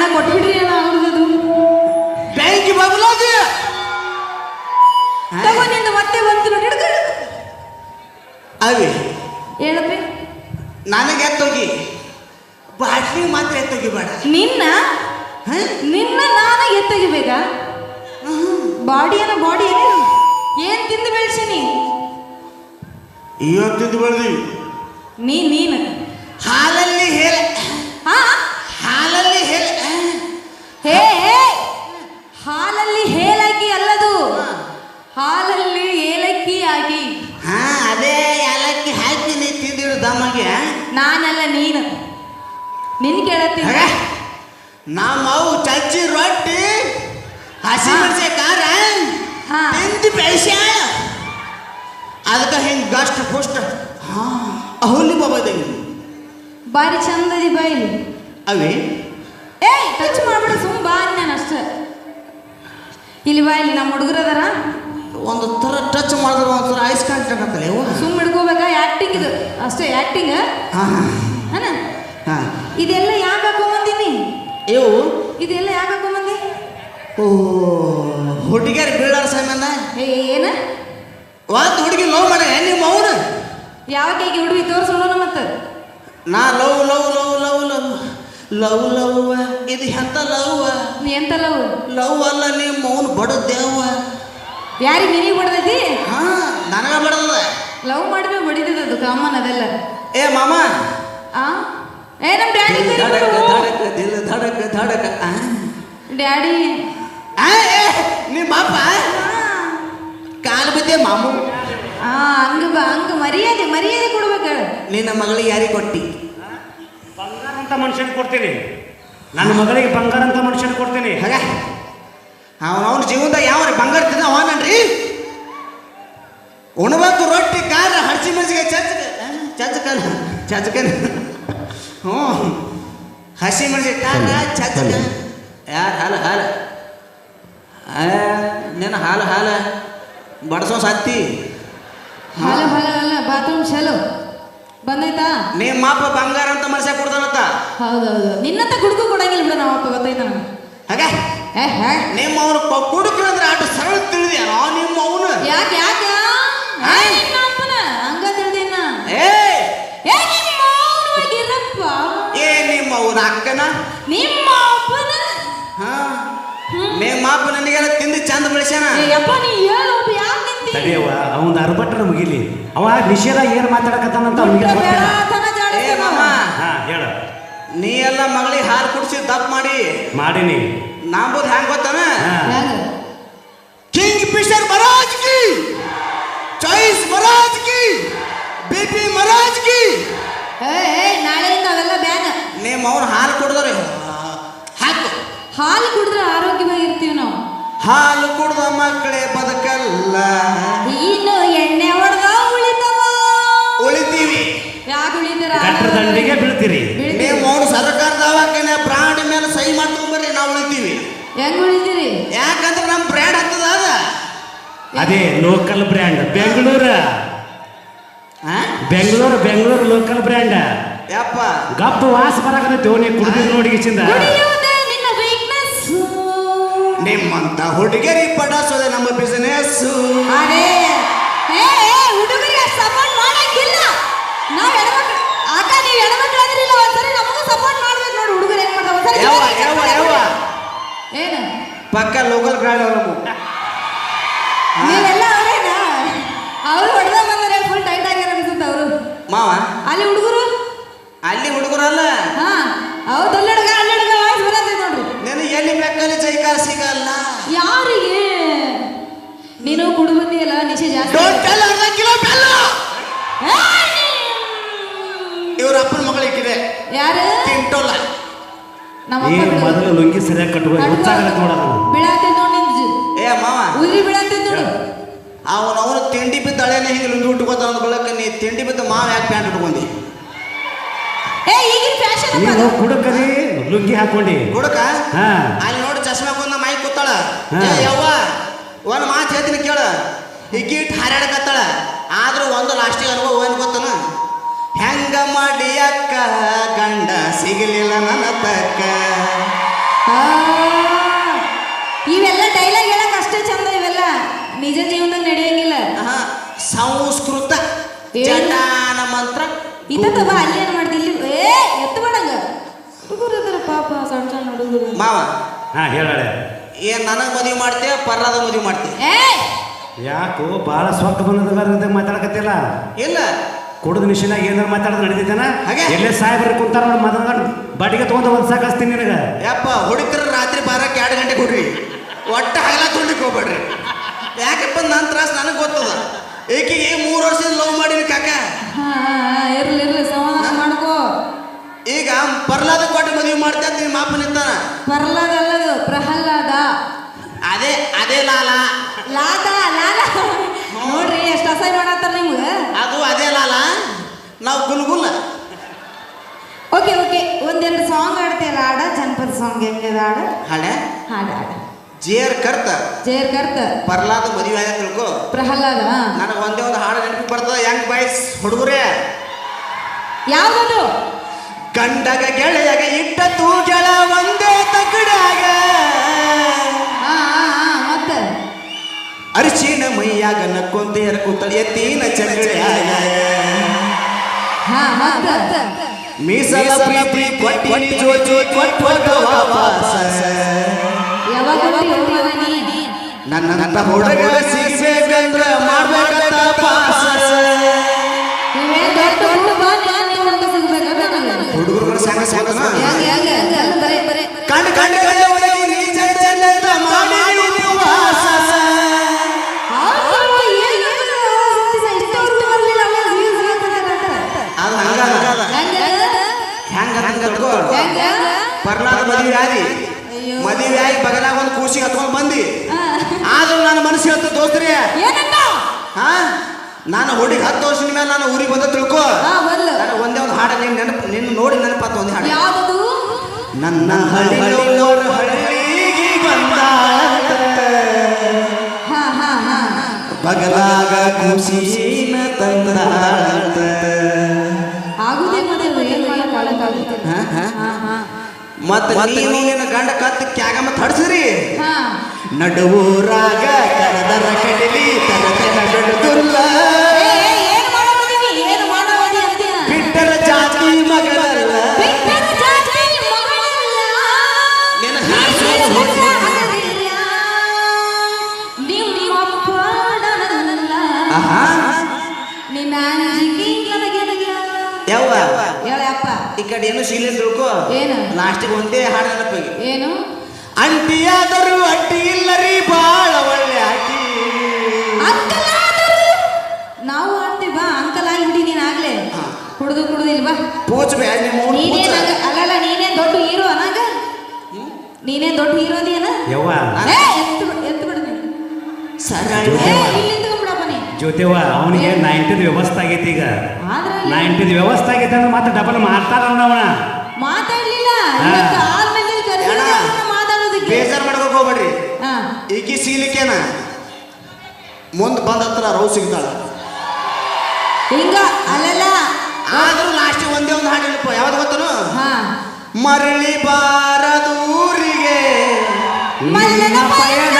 ಹಣ ಕೊಟ್ಬಿಡ್ರಿ ಅಲ್ಲ ಅವ್ರದ್ದು ಬ್ಯಾಂಕ್ ಬದಲಾಗಿ ತಗೋ ನಿಂದು ಮತ್ತೆ ಬಂತು ನೋಡಿ ಹಿಡ್ಕೊ. ಅವಿ. ಹೇಳಪ್ಪಿ. ನನಗೆ ಎತ್ತೋಗಿ ಬಾಟ್ಲಿ ಮಾತ್ರ ಎತ್ತೋಗಿ ಬೇಡ. ನಿನ್ನ? ನಿನ್ನ ನಾನು ಎತ್ತಗಿಬೇಕಾ ಬಾಡಿ ಏನೋ ಬಾಡಿ ಏನು ಏನ್ ತಿಂದು ಬೆಳ್ಸೀನಿ ಇವತ್ತಿದ್ದು ಬರ್ದಿ ನೀ ನೀನು. ಹಾಲಲ್ಲಿ ಹಾಗ ನಮ್ಮ ಅವು ಚಚ್ಚಿ ರೊಟ್ಟಿ ಹಸಿ. ಮೆಣಸೆ ಖಾರ ಹಾ. ತಿಂದು ಬೆಳೆಸ್ಯಾಳ. ಅದಕ್ಕೆ ಹಿಂಗೆ ಗಷ್ಟ ಪುಷ್ಟ ಹಾ ಅಹುಲಿ ಬಾಬಾದಂಗೆ ಬಾರಿ ಚಂದದಿ ಬೈಲಿ ಅವೇ? ಏಯ್ ಟಚ್ ಮಾಡ್ಬೇಡ ಸುಮ್ ಬಾ ನಾನು ಅಷ್ಟ. ಇಲ್ಲಿ ಬಾ ಇಲ್ಲಿ ನಮ್ಮ ಹುಡುಗರದಾರ ಒಂದು ಥರ ಟಚ್ ಮಾಡಿದ್ರೆ ಒಂಥರ ಐಸ್ ಕಾಣ್ತಕ್ಕಂತಲ್ಲ ಇವು ಸುಮ್ ಹಿಡ್ಕೋಬೇಕಾ? ಆ್ಯಕ್ಟಿಂಗ್ ಇದು. ಅಷ್ಟೇ ಆ್ಯಕ್ಟಿಂಗ್ ಹಾಂ ಹಾಂ ಇದೆಲ್ಲ ಯಾಕೆ ಹಾಕೊಂಬಂದಿನಿ ಇವು ಇದೆಲ್ಲ ಯಾಕೆ ಹಾಕೊಂಬಂದಿ ಓ ಹುಡುಗಿಯರು ಬೀಳಾರ ಸಂಬಂಧ ಏ ಏನ? ಒಂದು ಹುಡುಗಿ ಲವ್ ಮಾಡ ನಿಮ್ಮ ಅವನು ಯಾವ ಕೈಗೆ ಹುಡುಗಿ ತೋರಿಸೋಣ ಮತ್ತೆ? ನಾ love love love love love love love ಇದು ಎಂತ ಲವ್ ನೀ ಎಂತ ಲವ್? ಲವ್ ಅಲ್ಲ ನಿಮ್ಮ ಅವನು ಬಡ ದೇವ ಯಾರಿಗೆ ನಿನಗೆ ಬಡದೈತಿ? ಹಾ ನನಗ ಬಡದ ಲವ್ ಮಾಡಿದ್ರೆ ಹೊಡಿತದ ಅದು ಕಾಮನ್ ಅದೆಲ್ಲ. ಏ ಮಾಮ ಆ? ಏ ನಮ್ಮ ಡ್ಯಾಡಿ ಧಡಕ ಧಡಕ ದಿಲ್ ಧಡಕ ಧಡಕ. ಆ? ಡ್ಯಾಡಿ. ನಿಮ್ಮ ಅಪ್ಪ ಕಾಲು ಬಿದ್ದೆ ಮಾಮು. ಆ ಹಂಗ ಬಾ ಹಂಗ ಮರ್ಯಾದೆ ಮರ್ಯಾದೆ ಕೊಡ್ಬೇಕ ನಿನ್ನ ಮಗಳಿಗೆ ಯಾರಿಗೆ ಕೊಟ್ಟಿ? ಬಂಗಾರ ಅಂತ ಮನುಷ್ಯನ ಕೊಡ್ತೀನಿ. ನನ್ನ ಮಗಳಿಗೆ ಬಂಗಾರ ಅಂತ ಮನುಷ್ಯನ ಕೊಡ್ತೀನಿ. ಹಾಗ. ಅವನವನ ಜೀವನದಾಗ ಯಾವ ಬಂಗಾರ ತಿಂದ ಅವನನ್ರಿ ಉಣಬೇಕು ರೊಟ್ಟಿ ಕಾರ ಹಡ್ಸಿ ಮೆಣಸಿಗೆ ಚಚ್ಚಕ ಚಚ್ಚಕನ ಚಚ್ಚಕನ ಹ್ಞೂ. ಹಸಿ ಮೆಣಸಿಗೆ ಖಾರ ಚಚ್ಚಕ ಯಾರು ಹಾಲು ಹಾಲು? ನಿನ್ನ ಹಾಲು ಹಾಲು. ಬಡ್ಸೋ ಸತ್ತಿ. ಹಾಲು ಹಾಲು ಅಲ್ಲ ಬಾತ್ರೂಮ್ ಚಲೋ ಬಂದೈತಾ? ನಿಮ್ಮ ಮಾಪ ಬಂಗಾರ ಅಂತ ಮನುಷ್ಯ ಕೊಡ್ತಾನತ್ತ ಹೌದೌದು. ನಿನ್ನಂತ ಕುಡ್ಕು ಕೊಡಂಗಿಲ್ಲ ಬಿಡ ನಾವಪ್ಪ ಗೊತ್ತೈತ ನನಗೆ? ಹಾಗೆ? ನಿಮ್ಮ ಅವನು ಕುಡುಕ್ರು ಅಂದ್ರೆ ಆಟ ಸರಳ ತಿಳಿದ ನಿಮ್ಮ ಅವನು ಯಾಕೆ? ಯಾಕೆ ಅಕ್ಕನ? ನಿಮ್ಮ ಅಪ್ಪನ? ಹಾ. ಅಪ್ಪ ನನಗೆಲ್ಲ ತಿಂದು ಚಂದ ಬೆಳೆಸ್ಯಾನ? ಯಪ್ಪ ನೀ ಹೇಳು ಒಬ್ಬ ಯಾಕೆ ನಿಂತಿ? ತಡಿಯವ ಅವನ ಅರ್ಬಟ್ರ ಮುಗಿಲಿ ಅವ ನಿಷೇಧ ಏನ್ ಮಾತಾಡಕತ್ತಾನಂತ ಅವನಿಗೆ ಬೇಡ ಗೊತ್ತಿಲ್ಲ. ಏ ಮಾಮ. ಹಾ ಹೇಳು. ನೀ ಎಲ್ಲ ಮಗಳಿಗೆ ಹಾಲು ಕುಡಿಸಿ ದಪ್ಪ ಮಾಡಿ. ಮಾಡೀನಿ. ನಂಬುದು ಹ್ಯಾಂಗ ಗೊತ್ತಾನ? ನಿಮ್ಮ ಅವ್ರು ಹಾಲು ಕುಡಿದ್ರೆ ಹಾಕು. ಹಾಲು ಕುಡಿದ್ರೆ ಆರೋಗ್ಯವಾಗಿರ್ತೀವಿ ನಾವು. ಹಾಲು ಕುಡ್ದ ಮಕ್ಕಳೇ ಬದುಕಲ್ಲ. ಇನ್ನು ಎಣ್ಣೆ ಹೊಡೆದ ಉಳಿತಾವ. ಉಳಿತೀವಿ. ಯಾಕೆ ಉಳಿತಾರ? ಗಟ್ರ ದಂಡಿಗೆ ಬೀಳ್ತೀರಿ. ನೀವು ಅವ್ರು ಸರ್ಕಾರ ದವಾಖಾನೆ ಬ್ರಾಂಡ್ ಮೇಲೆ ಸಹಿ ಮಾಡ್ಕೊಂಬರ್ರಿ ನಾವು ಉಳಿತೀವಿ. ಹೆಂಗ್ ಉಳಿತೀರಿ? ಯಾಕಂದ್ರೆ ನಮ್ಮ ಬ್ರ್ಯಾಂಡ್ ಆಗ್ತದ ಅದ. ಅದೇ ಲೋಕಲ್ ಬ್ರ್ಯಾಂಡ್ ಬೆಂಗಳೂರು. ಆ? ಬೆಂಗಳೂರು ಬೆಂಗಳೂರು ಲೋಕಲ್ ಬ್ರ್ಯಾಂಡ್ ಗಪ್ಪ ವಾಸ ಬರಾಕತ್ತೈತಿ ನೀ ಕುಡ್ದಿದ್ ನೋಡಿ ಗಿಚಿಂದ ನಿಮ್ಮಂತ ಹುಡುಗಿಯರಿ ಪಡಾಸೋದೆ ನಮ್ಮ ಬಿಸಿನೆಸ್ ಪಕ್ಕ ಲೋಕಲ್ ಬ್ರ್ಯಾಂಡ್ ಅವರು ನೀವೆಲ್ಲ ಅವರೇನಾ? ಅವರು ಹೊಡೆದ ಬಂದರೆ ಫುಲ್ ಟೈಟ್ ಆಗ್ಯಾರ ಅನ್ಸುತ್ತೆ ಅವರು? ಮಾವ. ಅಲ್ಲಿ ಹುಡುಗರು? ಅಲ್ಲಿ ಹುಡುಗರಲ್ಲ? ಹಾ ವಾಯ್ಸ್ ಬರತ್ತೆ ನೋಡ್ರಿ. ನಿನಗೆ ಎಲ್ಲಿ ಬೇಕಲ್ಲಿ ಜೈಕಾರ ಸಿಗಲ್ಲ. ಯಾರಿಗೆ? ನೀನು ಕುಡು ಬಂದಿಯಲ್ಲ ನಿಶೆ ಜಾಸ್ತಿ. ಡೋಂಟ್ ಟೆಲ್ ಅರ್ಧ ಕಿಲೋ ಬೆಲ್ಲ ಏಯ್! ಇವ್ರ ಅಪ್ಪನ ಮಗಳಿಕ್ಕಿದೆ ಯಾರು? ತಿಂಟೋಲ್ಲ ಮೊದಲು ಲುಂಗಿ ಸರಿಯಾಗಿ ಕಟ್ಕೋ ಹುಚ್ಚಾಗತ್ತೆ ನೋಡೋದು ಬಿಡಾತೆ ನೋಡಿ ನಿಂಜು ಏ ಮಾವ ಉರಿ ಬಿಡಾತೆ ನೋಡು. ಅವನು ಅವನು ತಿಂಡಿ ಬಿದ್ದ ಹಳೆನ ಹಿಂಗೆ ಲುಂಗಿ ಉಟ್ಕೋತ ಅಂದ ಬಳಕ ನೀ ತಿಂಡಿ ಬಿದ್ದ ಮಾವ ಯಾಕೆ ಪ್ಯಾಂಟ್ ಉಟ್ಕೊಂಡಿ? ಲುಂಗಿ ಹಾಕೊಂಡಿ. ಹುಡುಕ ಅಲ್ಲಿ ನೋಡಿ ಚಶ್ಮಾ ಬಂದ ಮೈ ಕೂತಾಳ. ಯವ್ವ ಒಂದು ಮಾತು ಹೇಳ್ತೀನಿ ಕೇಳ. ಹಿಗ್ಗಿಟ್ಟು ಹಾರಾಡಕತ್ತಾಳ. ಆದ್ರೂ ಒಂದು ಲಾಸ್ಟಿಗೆ ಅನುಭವ ಏನ್ ಗೊತ್ತನ? ಹೆಂಗ ಮಾಡಿ ಅಕ್ಕ ಗಂಡ ಸಿಗಲಿಲ್ಲ ನನ್ನ ತಕ್ಕ. ಇವೆಲ್ಲ ಡೈಲಾಗ್ ಹೇಳಕ್ ಅಷ್ಟೇ ಚಂದ ಇವೆಲ್ಲ. ನಿಜ ಜೀವನದಾಗ ನಡೆಯಂಗಿಲ್ಲ. ಸಂಸ್ಕೃತ ಜಟಾನ ಮಂತ್ರ. ಇತ್ತ ಅಲ್ಲೇನು ಮಾಡ್ತಿಲ್ಲ ಏ ಎತ್ತ ಹುಡುಗರು ಪಾಪ ಸಣ್ಣ ಸಣ್ಣ ಹುಡುಗರು. ಮಾವ. ಹಾ ಹೇಳಳೆ ಏನ್ ನನಗ್ ಮದುವೆ ಮಾಡ್ತೇವೆ ಪರ್ಲಾದ ಮದುವೆ ಮಾಡ್ತೇವೆ ಏ ಯಾಕೋ ಭಾಳ ಸೊಕ್ಕ ಬಂದದ ಮಾತಾಡಕತ್ತಿಲ್ಲ. ಇಲ್ಲ. ಕುಡಿದ ನಿಶಿನಾಗ ಏನಾರ ಮಾತಾಡೋದು ನಡೀತೈತನ? ಹಾಗೆ? ಎಲ್ಲೇ ಸಾಹೇಬ್ರು ಕುಂತಾರ ನೋಡಿ ಬಾಟಿಗೆ ಬಾಡಿಗೆ ಒಂದ್ ಸಾಕಸ್ತೀನಿ ನಿನಗ. ಯಪ್ಪ ಹುಡುಗರ ರಾತ್ರಿ ಬಾರಕ್ಕೆ ಎರಡು ಗಂಟೆ ಕೊಡ್ರಿ. ಒಟ್ಟ ಹಗಲ ತುಳ್ಲಿಕ್ಕೆ ಹೋಗ್ಬೇಡ್ರಿ. ಯಾಕಪ್ಪ ನನ್ನ ತ್ರಾಸ ನನಗೆ ಗೊತ್ತದ? ಈ ಮೂರು ವರ್ಷದ ಲವ್ ಮಾಡಿರಿ ಕಾಕ. ಇರ್ಲಿ ಇರ್ಲಿ ಪರ್ಲಾದ ಕೊಟ್ಟು ಮದುವೆ ಮಾಡ್ತಾ ನಿಮ್ಮ ಇರ್ತಾನ ನಿಂತಾನ ಪ್ರಹ್ಲಾದ ಅಲ್ಲದು ಪ್ರಹ್ಲಾದ. ಅದೇ ಅದೇ ಲಾಲ. ಲಾದ ಲಾಲ. ನೋಡ್ರಿ ಎಷ್ಟು ಅಸಹ್ಯ ಮಾಡತ್ತಾರ ನಿಮ್ಗೆ. ಅದು ಅದೇ ಲಾಲ. ನಾವು ಗುಲ್ಗುಲ್ಲ. Okay okay. ಒಂದೆರಡು ಸಾಂಗ್ ಆಡ್ತೀಯಲ್ಲ ಹಾಡ? ಜನಪದ ಸಾಂಗ್ ಹೆಂಗದ ಹಾಡ? ಹಾಡ? ಹಾಡ ಆಡ ಜೇರ್ ಕರ್ತ. ಜೇರ್ ಕರ್ತ. ಪರ್ಲಾದ ಮದುವೆ ಆಗ ತಿಳ್ಕೊ. ಪ್ರಹ್ಲಾದ. ನನಗೆ ಒಂದೇ ಒಂದು ಹಾಡು ನೆನಪು ಬರ್ತದ. ಹೆಂಗ್ ಬಾಯ್ಸ್ ಹುಡುಗರೇ. ಯಾವ್ದದು? ಗಂಡಗ ಗೆಳೆಯಗ ಇಟ್ಟ ತೂಗೆಳ ಒಂದೇ ತಗಡಾಗ. ಹಾ ಮತ್ತೆ? ಅರಿಶಿನ ಮೈಯಾಗ ನಕ್ಕೊಂತೇರ ಕೂತಳ ಎತ್ತಿನ ಮತ್ತೆ? ಮೀಸಲ ಪ್ರೀತಿ ಕೊಟ್ಟಿ ಜೋ ಕೊಟ್ಟು ವಾಪಸ. ನನ್ನ ನನ್ನ ಹುಡುಗ ಸಿಗ್ಬೇಕಂದ್ರ ಮಾಡ್ಬೇಕಂತ ಹೆಂಗ ಹಂಗ ತಗೋ ಹೆಂಗ್, ಹೆಂಗ್? ಪರ್ಲಾದ ಮದುವೆ ಆದಿ. ಮದುವೆ ಆಗಿ ಬಗಲಾಗ ಒಂದು ಖುಷಿ ಹತ್ಕೊಂಡು ಬಂದಿ. ಆ, ಆದ್ರೂ ನನ್ನ ಮನಸ್ಸು ಹೇಳ್ತ ದೋಸ್ತ್ರಿ? ಹಾ ನಾನು ಹುಡುಗಿ ಹತ್ತು ವರ್ಷದ ಮೇಲೆ ನಾನು ಊರಿಗೆ ಬಂದ ತಿಳ್ಕೊ. ಒಂದೇ ಒಂದು ಹಾಡು ನಿನ್ನ ನೆನಪು ನಿನ್ನ ನೋಡಿ ನೆನಪಾತ ಒಂದು ಹಾಡು ಯಾವುದು ನನ್ನ ಹಳ್ಳಿಯವ್ರ ಹಳ್ಳಿಗೆ ಬಂದ ಹಾ, ಹಾ, ಹಾ, ಹಾ. ಬಗಲಾಗ ಖುಷಿನ. ಹಾ, ಹಾ. ಮತ್ತೆ ನೀನು ನಿನ್ನ ಗಂಡ ಕತ್ತು ಕ್ಯಾಗ ಮತ್ತೆ ಹಡ್ಸ್ರಿ ಹಾ. ನಡುವೂರಾಗ ಕಡೆ ಏನು ಶೀಲೆ ತಿಳ್ಕೊ? ಏನು? ಲಾಸ್ಟಿಗೆ ಒಂದೇ ಹಾಡು ನೆನಪಿಗೆ. ಏನು? ಅಂಟಿಯಾದರೂ ಅಟ್ಟಿ ಇಲ್ಲರಿ ಬಾಳ ಒಳ್ಳೆ ಅಟ್ಟಿ ನಾವು ಹಾಡ್ತೀವಿ ಬಾ ಅಂಕಲ್ ಆಗಿಬಿಟ್ಟಿ ನೀನ್ ಆಗ್ಲೇ. ಕುಡ್ದು ಕುಡ್ದಿಲ್ ಬಾ. ಪೂಜ್. ನೀನೇನ್ ಅಲ್ಲಲ್ಲ ನೀನೇ ದೊಡ್ಡ ಹೀರೋ ಅನಾಗ? ನೀನೇ ದೊಡ್ಡ ಹೀರೋ ಅದಿಯನ ಯವ್ವ. ಎತ್ತು ಬಿಡು, ಎತ್ತು ಬಿಡು ನೀನು. ಸರಳ ನೀ ಅವನಿಗೆ ನೈಂಟಿದ ವ್ಯವಸ್ಥೆ ಆಗೈತಿ ಈಗ. ನೈಂಟಿದ ವ್ಯವಸ್ಥೆ ಆಗೈತೆ ಅಂದ್ರೆ ಮತ್ತೆ ಡಬಲ್ ಮಾತಾಡಲ್ಲ ಅವನ. ಮಾತಾಡ್ಲಿಲ್ಲ. ಮಾತಾಡೋದಕ್ಕೆ. ಬೇಜಾರ್ ಮಾಡ್ಕೋಕ್ ಹೋಗ್ಬೇಡ್ರಿ. ಹಾ. ಈಕಿ ಸೀಲಿಕೆನ. ಮುಂದ್ ಬಂದ ಹತ್ರ ರೌ ಸಿಗ್ತಾಳ. ಹಿಂಗ ಅಲ್ಲಲ್ಲ? ಆದ್ರೂ ಲಾಸ್ಟ್ ಒಂದೇ ಒಂದು ಹಾಡು ಹೇಳಪ್ಪ ಯಾವ್ದು ಗೊತ್ತನು? ಹಾ. ಮರಳಿ ಬಾರದೂರಿಗೆ ಮಲ್ಲನ ಪಯಣ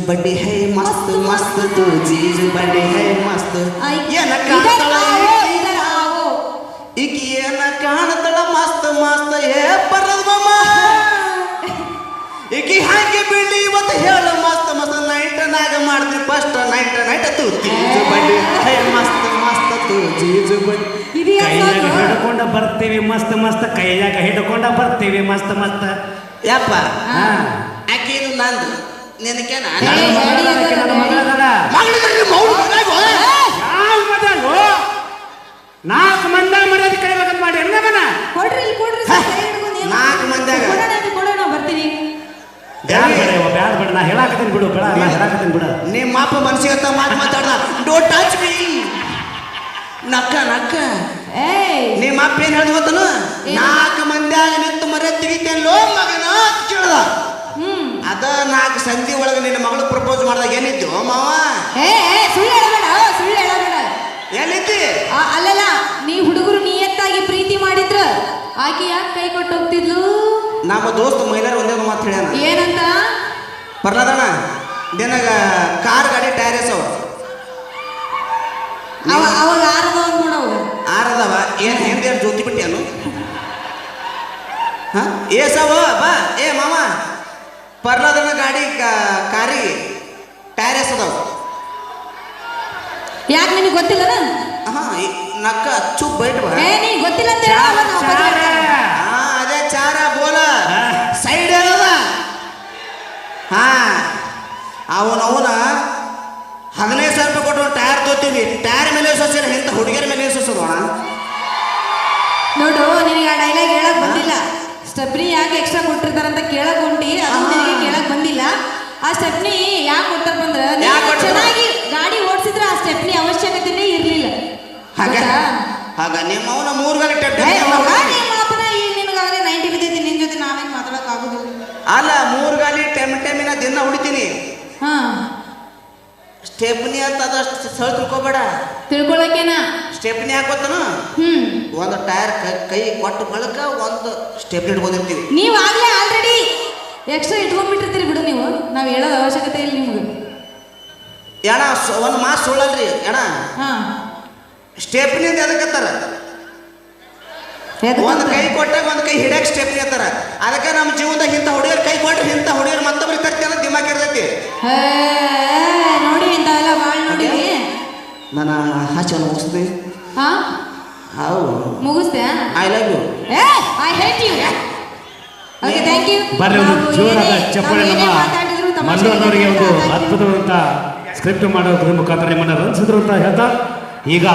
बड़ी है मस्त मस्त तू चीज बड़ी है मस्त ಏನ ಕಾಣ್ತಾಳ ಈಕಿ ಏನ ಕಾಣ್ತಾಳ ಮಸ್ತ್ ಮಸ್ತ್ ಏ ಬರದ ಮಮ್ಮ ಈಕಿ ಹಾಗೆ ಬೀಳಿ ಇವತ್ತು ಹೇಳು ಮಸ್ತ್ ಮಸ್ತ್ ನೈಟ್ ನಾಗ ಮಾಡ್ತೀವಿ ಫಸ್ಟ್ ನೈಟ್ ನೈಟ್ ತೂ ಚೀಜ್ ಬಡಿ ಹೇ ಮಸ್ತ್ ಮಸ್ತ್ ತೂ ಚೀಜ್ ಬಡಿ ಕೈಯಾಗ ಹಿಡ್ಕೊಂಡ ಬರ್ತೀವಿ ಮಸ್ತ್ ಮಸ್ತ್ ಕೈಯಾಗ ಹಿಡ್ಕೊಂಡ ಬರ್ತೀವಿ ಮಸ್ತ್ ಮಸ್ತ್ ಯಪ್ಪ ಹಾ ಆಕಿ ಇದು ನಂದು ನಿನಕೇನ ನಾಲ್ಕು ಮಂದ ಮರ್ಯಾದೆ ಕೈಬೇಕಂತ ಮಾಡಿ ಎಲ್ಲವನ ಕೊಡ್ರಿ ಇಲ್ಲಿ ಕೊಡ್ರಿ? ನಾಲ್ಕು ಮಂದ್ಯಾಗ. ಕೊಡೋಣ ಬರ್ತೀನಿ. ಬ್ಯಾಡ ಬೇಡ ಬ್ಯಾಡ ಬೇಡ. ನಾ ಹೇಳಾಕತ್ತೀನಿ ಬಿಡು ಬೇಡ ನಾ ಹೇಳಾಕತ್ತೀನಿ ಬಿಡು. ನಿಮ್ಮ ಅಪ್ಪ ಮನಸ್ಸಿಗೆ ಹತ್ತ ಮಾತು ಮಾತಾಡ್ದ. ಡೋಂಟ್ ಟಚ್ ಮೀ ನಕ್ಕ ನಕ್ಕ. ಏ ನಿಮ್ಮ ಅಪ್ಪ ಏನು ಹೇಳ್ದ ಗೊತ್ತನು? ನಾಲ್ಕು ಮಂದ್ಯಾಗ ನಿಂತು ಮರೆ ತೆಗಿತೇನೆ ಲೋ ಮಗನ ಅಂತ ಕೇಳ್ದ. ಅದ ನಾಲ್ಕು ಸಂಧಿ ಒಳಗೆ ನಿನ್ನ ಮಗಳು ಪ್ರಪೋಸ್ ಮಾಡಿದಾಗ ಏನಿದ್ದು ಮಾವ? ಏ ಏ, ಸುಳ್ಳು ಹೇಳಬೇಡ ಸುಳ್ಳು ಹೇಳಬೇಡ. ಅಲ್ಲಲ್ಲ ನೀ ಹುಡುಗರು ನಿಯತ್ತಾಗಿ ಪ್ರೀತಿ ಮಾಡಿದ್ರ ಆಕೆ ಯಾಕೆ ಕೈ ಕೊಟ್ಟು ಹೋಗ್ತಿದ್ಲು? ನಮ್ಮ ದೋಸ್ತ ಮಹಿಳೆಯರು ಒಂದೇ ಒಂದು ಮಾತು ಹೇಳ್ಯಾನ. ಏನಂತ? ಬರ್ಲದಣ್ಣ ದಿನಾಗ ಕಾರ್ ಗಾಡಿ ಟೈರ್ ಎಸವ ಅವ ಅವಾಗ ಆರದ ನೋಡವ ಆರದವ ಏನ್ ಹೆಂಗ್ ಜೋತಿ ಬಿಟ್ಟಿ ಅನ್ನು ಏ ಏಸವ ಬಾ ಏ ಮಾಮ ಪರ್ಲದನ ಗಾಡಿ ಕಾ- ಕಾರಿ ಟೈರ್ ಅದಾವ. ಯಾಕೆ ನಿನಗೆ ಗೊತ್ತಿಲ್ಲ ಹಾ ನಕ್ಕ ಅಚ್ಚು ಬೈಟ್ ಏ ನೀ ಗೊತ್ತಿಲ್ಲ ಅಂತ ಹೇಳಲ್ಲ ನಾವು ಬಗ್ಗೆ ಹೇಳ್ತಾರೆ. ಹಾ ಅದೇ ಚಾರ ಬೋಲ. ಸೈಡ್ ಅದ ಹಾ ಅವನ ಅವನ ಹದಿನೈದು ಸಾವಿರ ರೂಪಾಯಿ ಕೊಟ್ಟು ಟೈರ್ ತೋತೀವಿ ಟೈರ್ ಮೇಲೆ ಸೋಸಿಲ್ಲ ಇಂಥ ಹುಡುಗಿಯರ ಮೇಲೆ ಸೋಸೋದೋಣ ನೋಡು ನಿನಗೆ ಆ ಡೈಲಾಗ್ ಹೇಳಕ್ ಬಂದಿಲ್ಲ ಸ್ಟೆಪ್ನಿ ಯಾಕೆ ಎಕ್ಸ್ಟ್ರಾ ಕೊಟ್ಟಿರ್ತಾರಂತ ಕೇಳಕ್ ಹೊಂಟಿ ಅದು ನನಗೆ ಕೇಳಕ್ ಬಂದಿಲ್ಲ. ಆ ಸ್ಟೆಪ್ನಿ ಯಾಕೆ ಕೊಡ್ತಾರ ಬಂದ್ರೆ ಯಾಕ್ ಕೊಡ್ತಾರ? ಚೆನ್ನಾಗಿ ಗಾಡಿ ಓಡಿಸಿದ್ರೆ ಆ ಸ್ಟೆಪ್ನಿ ಅವಶ್ಯಕತೆನೇ ಇರ್ಲಿಲ್ಲ. ಹಾಗ? ಗೊತ್ತಾ? ಹಾಗ ನಿಮ್ಮ ಅವನ ಮೂರು ಗಾಲಿ ಟೆಪ್ ಏ, ಹೋಗ. ನಿಮ್ಮ ಅಪ್ಪನ ಈಗ ನಿನಗಾಗಲೇ ನೈಂಟಿ ಬಿದ್ದೈತಿ ನಿನ್ ಜೊತೆ ನಾವೇನ್ ಮಾತಾಡಕ್ ಆಗುದಿಲ್ಲ. ಅಲ್ಲ ಮೂರು ಗಾಲಿ ಟೆಮ್ ಟೆಮಿನ ದಿನ ಹೊಡಿತೀನಿ. ಹಾ. ಸ್ಟೆಪ್ನಿ ಅಂತ ಅದಷ್ಟು ಸಳ ತಿಳ್ಕೊಬೇಡ. ತಿಳ್ಕೊಳಕೇನ ಸ್ಟೆಪ್ನಿ ಹಾಕೋತನ? ಹ್ಮ್. ಒಂದು ಟೈರ್ ಕೈ ಕೊಟ್ಟು ಬಳಕ ಒಂದು ಸ್ಟೆಪ್ ಇಟ್ಕೊಂಡಿರ್ತೀವಿ. ನೀವು ಆಗ್ಲೇ ಆಲ್ರೆಡಿ ಎಕ್ಸ್ಟ್ರಾ ಇಟ್ಕೊಂಡ್ಬಿಟ್ಟಿರ್ತೀರಿ ಬಿಡು ನೀವು. ನಾವ್ ಹೇಳೋದು ಅವಶ್ಯಕತೆ ಇಲ್ಲ ನಿಮ್ಗೆ. ಏಣ ಒಂದು ಮಾತು ಸುಳ್ಳಲ್ರಿ ಏಣ ಹಾ. ಸ್ಟೆಪ್ನಿ ಅಂತ ಎದಕ್ಕತ್ತಾರ ಒಂದು ಕೈ ಕೊಟ್ಟಾಗ ಒಂದು ಕೈ ಹಿಡಿಯಕ್ಕೆ ಸ್ಟೆಪ್ನಿ ಅಂತಾರ. ಅದಕ್ಕೆ ನಮ್ಮ ಜೀವನದಾಗ ಇಂಥ ಹುಡುಗರು ಕೈ ಕೊಟ್ಟರೆ ಇಂಥ ಹುಡುಗರು ಮತ್ತೊಬ್ರಿಗೆ ಕತ್ತಿ ಮುಗಿಸ್ತೀನಿ ಹಾ? ಹೌದು. ಮುಗಿಸ್ದೆ? ಐ ಲವ್ ಯು ಏ I hate you okay thank you ಬರ್ರಿ ಒಂದು ಜೋರಾದ ಚಪ್ಪಾಳೆ ನಮ್ಮ ಒಂದು ಅದ್ಭುತವಾದಂಥ ಸ್ಕ್ರಿಪ್ಟ್ ಮಾಡೋದ್ರ ಮುಖಾಂತರ ನಿಮ್ಮನ್ನು ರಂಜಿಸಿದ್ರು ಅಂತ ಹೇಳ್ತಾ. ಈಗ